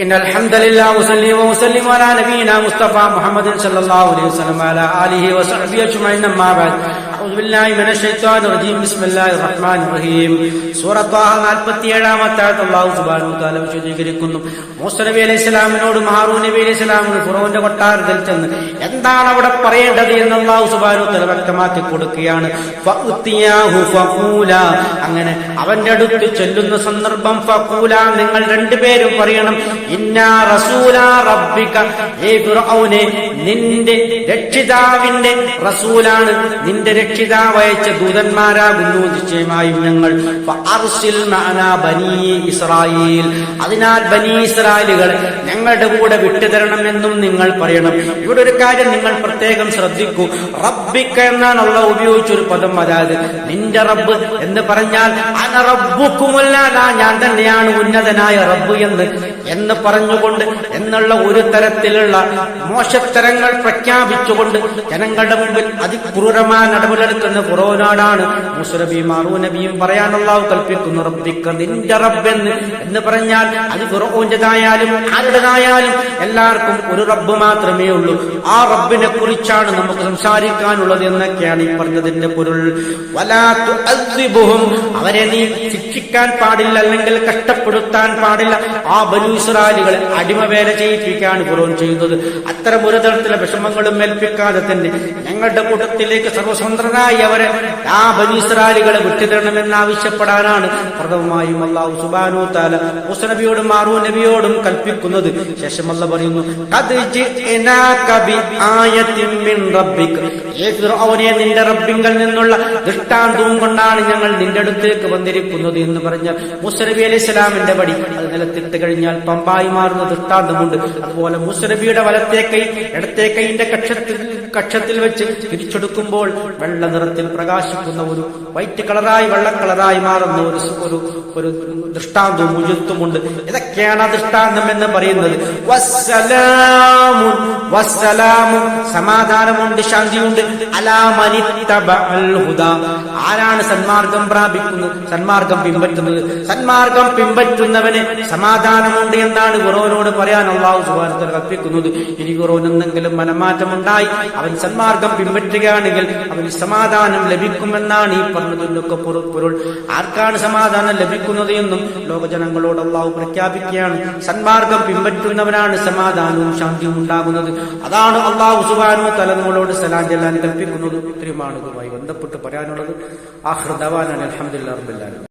إن الحمد لله وصلي وسلم على نبينا مصطفى محمد صلى الله عليه وسلم وعلى آله وصحبه أجمعين أما بعد. أعوذ بالله من الشيطان الرجيم بسم الله الرحمن الرحيم സൂറത്ത് ത്വാഹ 47 ആയത്ത് അല്ലാഹു സുബ്ഹാനഹു വ തആല വിശദീകരിക്കുന്നു മൂസ നബി അലൈഹി സ്വലാമിനോട് മഹാറൂ നബി അലൈഹി സ്വലാമിന് ഫിറോന്റെ കൊട്ടാരത്തിൽ ചെന്ന് എന്താണ് അവിടെ പറയേണ്ടത് എന്ന് അല്ലാഹു സുബ്ഹാനഹു വ തആല വ്യക്തമാക്കി കൊടുക്കുകയാണ് ഫഉത്തിയാഹു ഫഖൂല അങ്ങനെ അവന്റെ അടുത്ത് ചെല്ലുന്ന സന്ദർഭം ഫഖൂല നിങ്ങൾ രണ്ടുപേരും പറയണം ഇന്നാ റസൂല റബ്ബിക ഏ ഫിറഔനെ നിന്റെ രക്ഷിതാവിന്റെ റസൂലാണ് നിന്റെ രക്ഷിതാവ് അയച്ച ദൂതന്മാരാകുന്നു നിശ്ചയമായും ഞങ്ങൾ. ബനീ അതിനാൽ ബനി ഇസ്രായേലുകൾ ഞങ്ങളുടെ കൂടെ വിട്ടുതരണം എന്നും നിങ്ങൾ പറയണം. ഇവിടെ ഒരു കാര്യം നിങ്ങൾ പ്രത്യേകം ശ്രദ്ധിക്കൂ. റബ്ബിക്ക എന്നാണുള്ള ഉപയോഗിച്ചൊരു പദം. അതായത് നിന്റെ റബ്ബ് എന്ന് പറഞ്ഞാൽ അന ഞാൻ തന്നെയാണ് ഉന്നതനായ റബ്ബ് എന്ന്. എന്ന് പറഞ്ഞുകൊണ്ട് എന്നുള്ള ഒരു തരത്തിലുള്ള മോശത്തരങ്ങൾ പ്രഖ്യാപിച്ചുകൊണ്ട് ജനങ്ങളുടെ മുമ്പിൽ അതിക്രൂരമായ നടപടിയെടുക്കുന്ന കുറവനാടാണ് മുസ്ലബി മാറൂ നബിയും പറയാനുള്ള കൽപ്പിക്കുന്നു. റബ്ബിക്ക നിന്റെ എന്ന് പറഞ്ഞാൽ അത് കുറവൂന്റെതായാലും ആരുടേതായാലും എല്ലാവർക്കും ഒരു റബ്ബ് മാത്രമേ ഉള്ളൂ. ആ റബ്ബിനെ കുറിച്ചാണ് നമുക്ക് സംസാരിക്കാനുള്ളത് എന്നൊക്കെയാണ് ഈ പറഞ്ഞതിന്റെ പൊരുൾ. വലാത്തു അവരെ നീ ശിക്ഷിക്കാൻ പാടില്ല അല്ലെങ്കിൽ കഷ്ടപ്പെടുത്താൻ പാടില്ല. ആ ബനൂസ്രാലികളെ അടിമവേല ചെയ്യിപ്പിക്കാണ് ഫുറോൻ ചെയ്യുന്നത് അത്തരം ഒരു തരത്തിലെ വിഷമങ്ങളും ഏൽപ്പിക്കാതെ തന്നെ ഞങ്ങളുടെ കൂട്ടത്തിലേക്ക് സർവസ്വതന്ത്രനായി അവരെ ആ ബനീസ്രാലികളെ വിട്ടുതരണമെന്ന് ആവശ്യപ്പെടാനാണ് പ്രഥമമായും അള്ളാഹു സുബാനു താല മുസനബിയോടും മാറൂ നബിയോടും കൽപ്പിക്കുന്നത്. ശേഷം അല്ല പറയുന്നു നിന്റെ റബ്ബിങ്കൽ നിന്നുള്ള ദൃഷ്ടാന്തവും കൊണ്ടാണ് ഞങ്ങൾ നിന്റെ അടുത്തേക്ക് വന്നിരിക്കുന്നത് എന്ന് പറഞ്ഞാൽ മുസ്ലബി അലൈഹി സ്വലാമിന്റെ പടി അത് നിലത്തിട്ട് കഴിഞ്ഞാൽ പമ്പായി മാറുന്ന ദൃഷ്ടാന്തമുണ്ട്. അതുപോലെ മുസ്രബിയുടെ വലത്തെ കൈ ഇടത്തെ കക്ഷത്തിൽ കക്ഷത്തിൽ വെച്ച് തിരിച്ചെടുക്കുമ്പോൾ വെള്ള നിറത്തിൽ പ്രകാശിക്കുന്ന ഒരു വൈറ്റ് കളറായി വെള്ള കളറായി മാറുന്ന ഒരു ഒരു ഒരു ദൃഷ്ടാന്തവും ഉയർത്തുമുണ്ട് ഇതൊക്കെയാണ് ദൃഷ്ടാന്തം എന്ന് പറയുന്നത്. സമാധാനമുണ്ട് ശാന്തിയുണ്ട്. അലാമനിത്തബഅൽ ഹുദ ആരാണ് സന്മാർഗം പ്രാപിക്കുന്നത് സന്മാർഗം പിൻപറ്റുന്നത്? സന്മാർഗം പിൻപറ്റുന്നവന് സമാധാനമുണ്ട് എന്നാണ് ഗുറോനോട് പറയാൻ അള്ളാഹു സുബാനത്തിൽ കൽപ്പിക്കുന്നത്. ഇനി ഗുറോൻ എന്തെങ്കിലും മനമാറ്റമുണ്ടായി. അവൻ സന്മാർഗം പിൻപറ്റുകയാണെങ്കിൽ അവന് സമാധാനം ലഭിക്കുമെന്നാണ് ഈ പറഞ്ഞതിനൊക്കെ പൊരു- പൊരുൾ. ആർക്കാണ് സമാധാനം ലഭിക്കുന്നത് എന്നും ലോകജനങ്ങളോട് അള്ളാഹു പ്രഖ്യാപിക്കുകയാണ്. സന്മാർഗം പിൻപറ്റുന്നവനാണ് സമാധാനവും ശാന്തിയും ഉണ്ടാകുന്നത്. അതാണ് അള്ളാഹു സുബാനു തലങ്ങളോട് സലാം ചെല്ലാൻ കൽപ്പിക്കുന്നത്. ഇത്രയുമാണ് ഇതുമായി ബന്ധപ്പെട്ട് പറയാനുള്ളത്. ആഹ്ദവാനാണ് അലഹമുല്ലാ